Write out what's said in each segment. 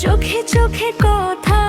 চোখে চোখে কথা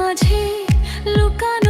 মাঝে লুকানো